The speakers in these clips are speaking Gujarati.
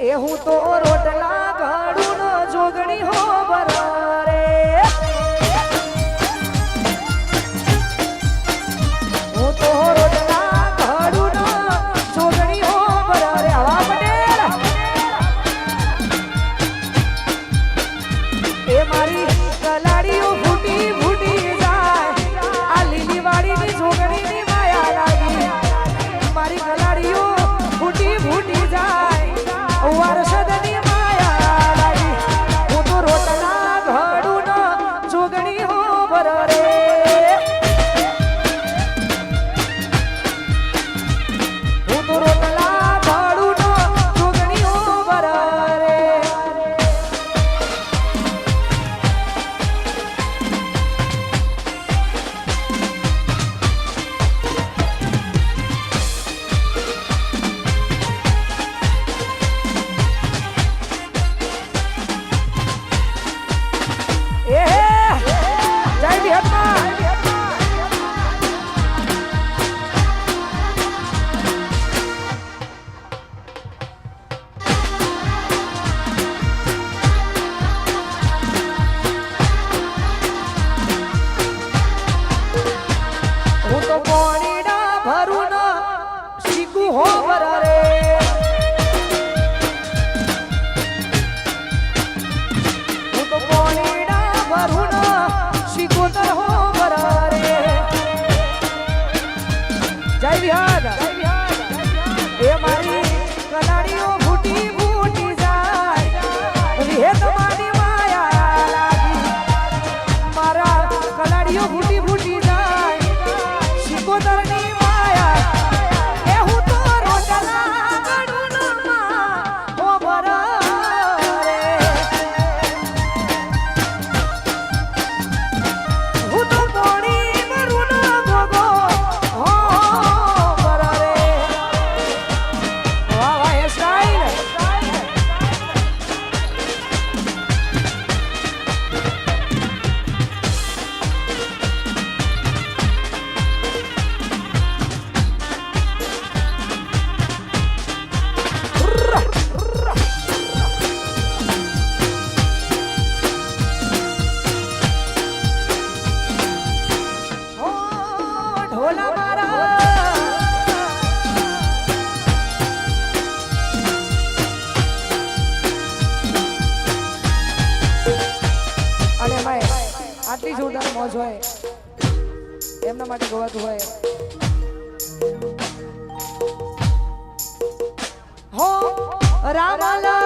એ હું તો રોટલા ઘાડું જોગણી હો બરા. ભરું ના શીખું હો બરા રે હું તો પોણીડા ભરું ના મારા કલાડીઓ ફૂટી વધારે મોજ હોય એમના માટે ગવાતું હોય. હો રામલા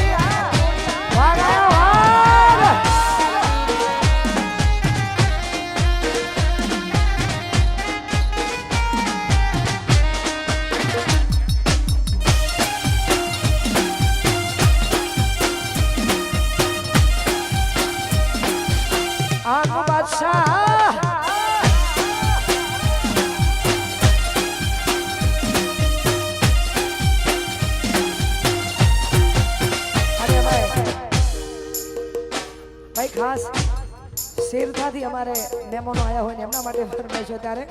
ભાઈ ખાસ શેરથાથી અમારે મહેમાનો આવ્યા હોય ને એમના માટે ફરમાય છે ત્યારે.